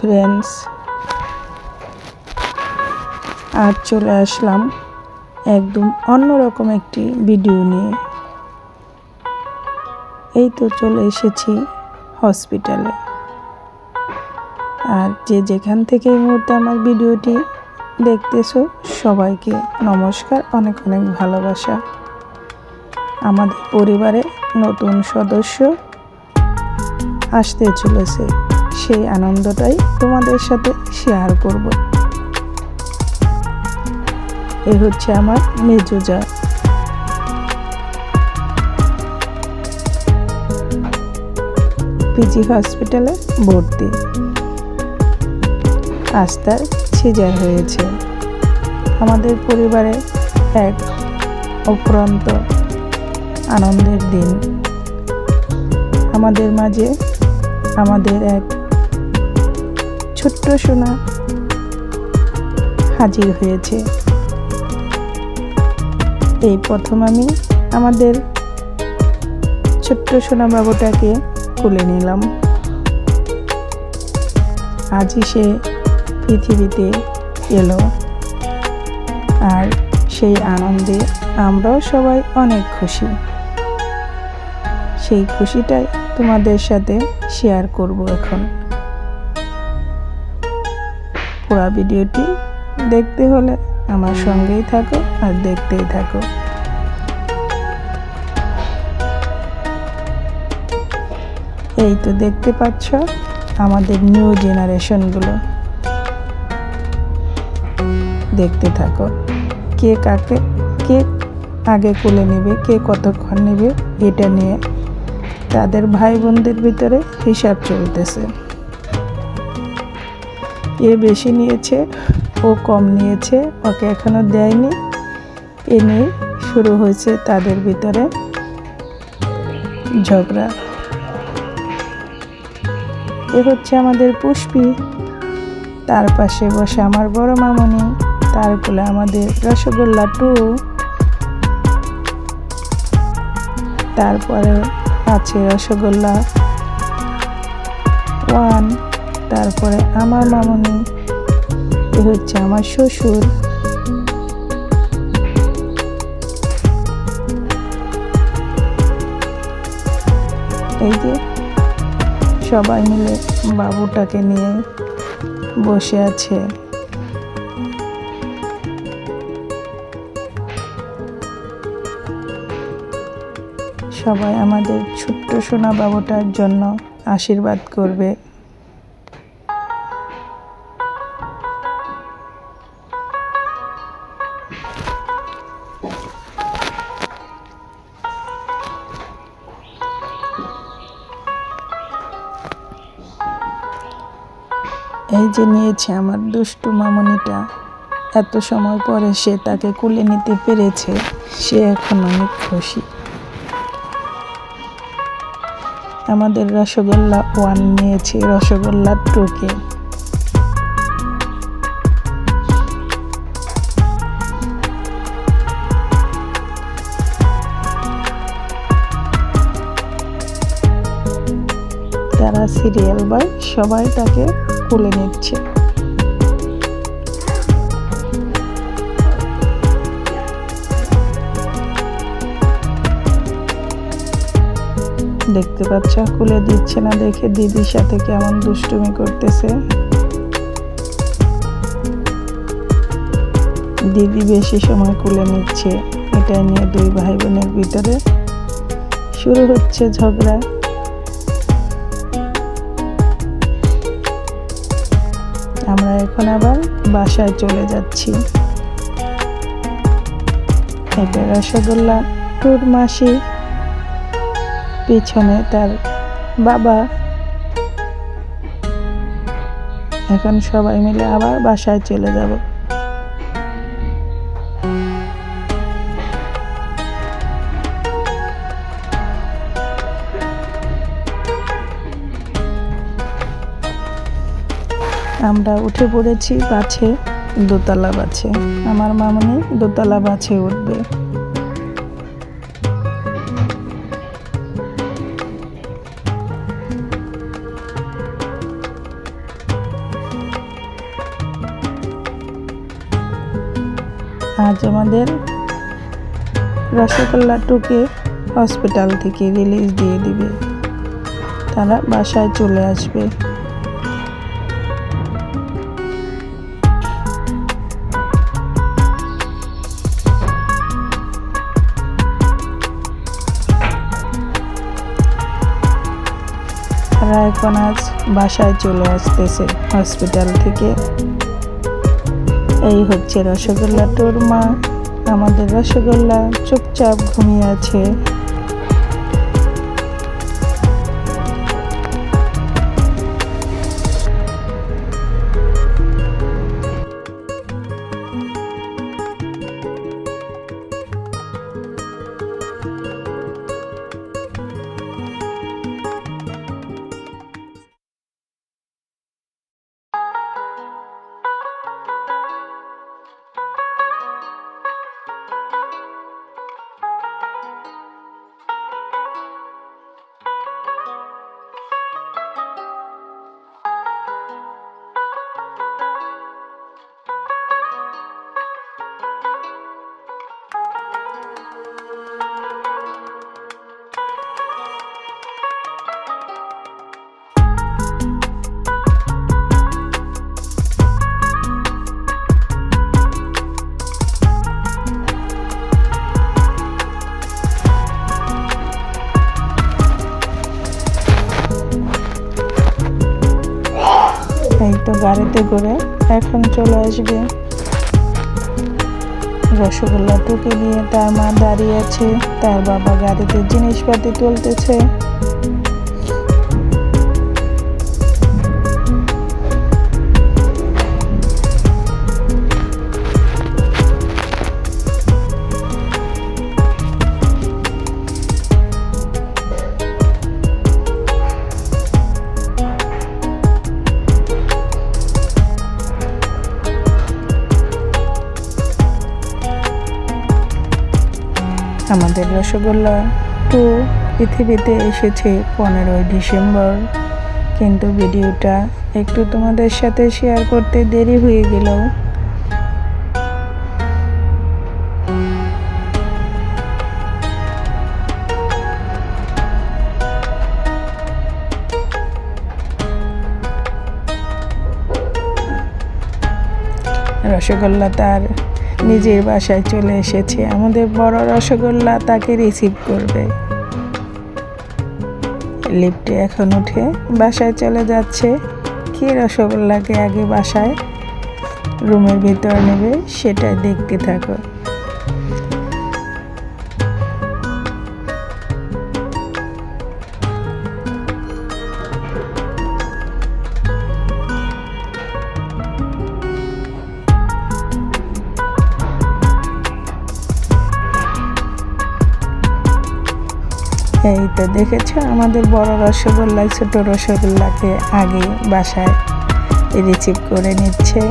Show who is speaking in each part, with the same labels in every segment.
Speaker 1: Friends, আজ চলে আসলাম একদম অন্যরকম একটি ভিডিও নিয়ে। এই তো চলে এসেছি হসপিটালে। আর যে যেখান থেকে এই মুহূর্তে আমার ভিডিওটি দেখতেছো, সবাইকে নমস্কার, অনেক অনেক ভালোবাসা। আমাদের পরিবারে নতুন সদস্য আসতে চলেছে। সেই আনন্দটাই তোমাদের সাথে শেয়ার করব। এ হচ্ছে আমার মেজুজা পিজি হসপিটালে ভর্তি। আজ তার সিজার হয়েছে। আমাদের পরিবারে এক অফুরন্ত আনন্দের দিন। আমাদের মাঝে আমাদের এক ছোট্ট সোনা হাজির হয়েছে। এই প্রথম আমি আমাদের ছোট্ট সোনা বাবুটাকে তুলে নিলাম। আজই সে পৃথিবীতে এলো। আর সেই আনন্দে আমরাও সবাই অনেক খুশি। সেই খুশিটাই তোমাদের সাথে শেয়ার করব এখন। পুরো ভিডিওটি দেখতে হলে আমার সঙ্গেই থাকো আর দেখতেই থাকো। এই তো দেখতে পাচ্ছ আমাদের নিউ জেনারেশনগুলো দেখতে থাকো। কে কাকে, কে আগে কোলে নেবে, কে কতক্ষণ নেবে, এটা নিয়ে তাদের ভাই বোনদের ভিতরে হিসাব চলতেছে। এ বেশি নিয়েছে, ও কম নিয়েছে, ওকে এখনও দেয়নি। এ নিয়ে শুরু হয়েছে তাদের ভিতরে ঝগড়া। এ হচ্ছে আমাদের পুষ্পি। তার পাশে বসে আমার বড় মামনি, তার কোলে আমাদের রসগোল্লা টু। তারপরে আছে রসগোল্লা ওয়ান তারপরে আমার মামনি হচ্ছে আমার শ্বশুর। এই যে সবাই মিলে বাবুটাকে নিয়ে বসে আছে। সবাই আমাদের ছোট্ট সোনা বাবুটার জন্য আশীর্বাদ করবে। যে নিয়েছে আমার দুষ্টু মামনিটা, এত সময় পরে সে তাকে কুলে নিতে পেরেছে, সে এখন অনেক খুশি। আমাদের রসগোল্লা ওয়ান নিয়েছে রসগোল্লা টুকে। তারা সিরিয়াল বয় সবাই তাকে কুলে নিচ্ছে। দেখতে পাচ্ছ, খুলে দিচ্ছে না দেখে দিদির সাথে কেমন দুষ্টুমি করতেছে। দিদি বেশি সময় খুলে নিচ্ছে এটা নিয়ে দুই ভাই বোনের ভিতরে শুরু হচ্ছে ঝগড়া। আমরা এখন আবার বাসায় চলে যাচ্ছি। এটা রসগোল্লা টুর মাসি, পিছনে তার বাবা। এখন সবাই মিলে আবার বাসায় চলে যাব। আমরা উঠে পড়েছি বাছে দোতলা বাছে আমার মামনি দোতলা বাছে উঠবে। আজ আমাদের রসগোল্লা টুকে হসপিটাল থেকে রিলিজ দিয়ে দিবে। তারা বাসায় চলে আসবে। আজ বাসায় চলে আসতেছে হসপিটাল থেকে। এই হচ্ছে রসগোল্লা, তোর মা। আমাদের রসগোল্লা চুপচাপ ঘুমিয়ে আছে। গাড়িতে করে এখন চলে আসবে। রসগোল্লা টুকে নিয়ে তার মা দাঁড়িয়ে আছে, তার বাবা গাড়িতে জিনিসপাতি তুলতেছে। আমাদের রসগোল্লা টু পৃথিবীতে এসেছে পনেরোই ডিসেম্বর। কিন্তু ভিডিওটা একটু তোমাদের সাথে শেয়ার করতে দেরি হয়ে গেল। রসগোল্লা তার নিজের বাসায় চলে এসেছে। আমাদের বড় রসগোল্লা তাকে রিসিভ করবে। লিফটে এখন উঠে বাসায় চলে যাচ্ছে। কি রসগোল্লাকে আগে বাসায় রুমের ভিতর নেবে সেটা দেখতে থাকো। এই তো দেখেছ? আমাদের বড় রসগোল্লা, ছোট রসগোল্লাকে আগে বাসায় রিসিভ করে নিচ্ছে।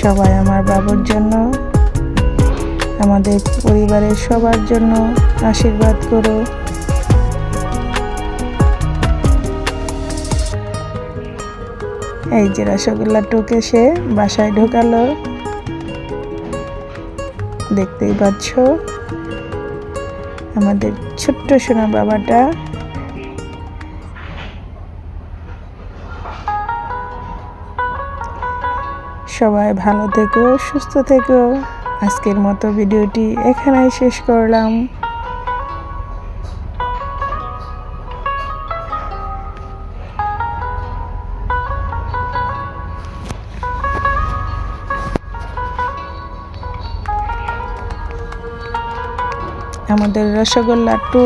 Speaker 1: সবাই আমার বাবুর জন্য, আমাদের পরিবারের সবার জন্য আশীর্বাদ করো। এই যে রসগোল্লা টুকে সে বাসায় ঢোকালো। দেখতেই পাচ্ছ? আমাদের ছোট্ট সোনা বাবাটা। সবাই ভালো থেকো, সুস্থ থেকো। আজকের মতো ভিডিওটি এখানেই শেষ করলাম। আমাদের রসগোল্লা টু।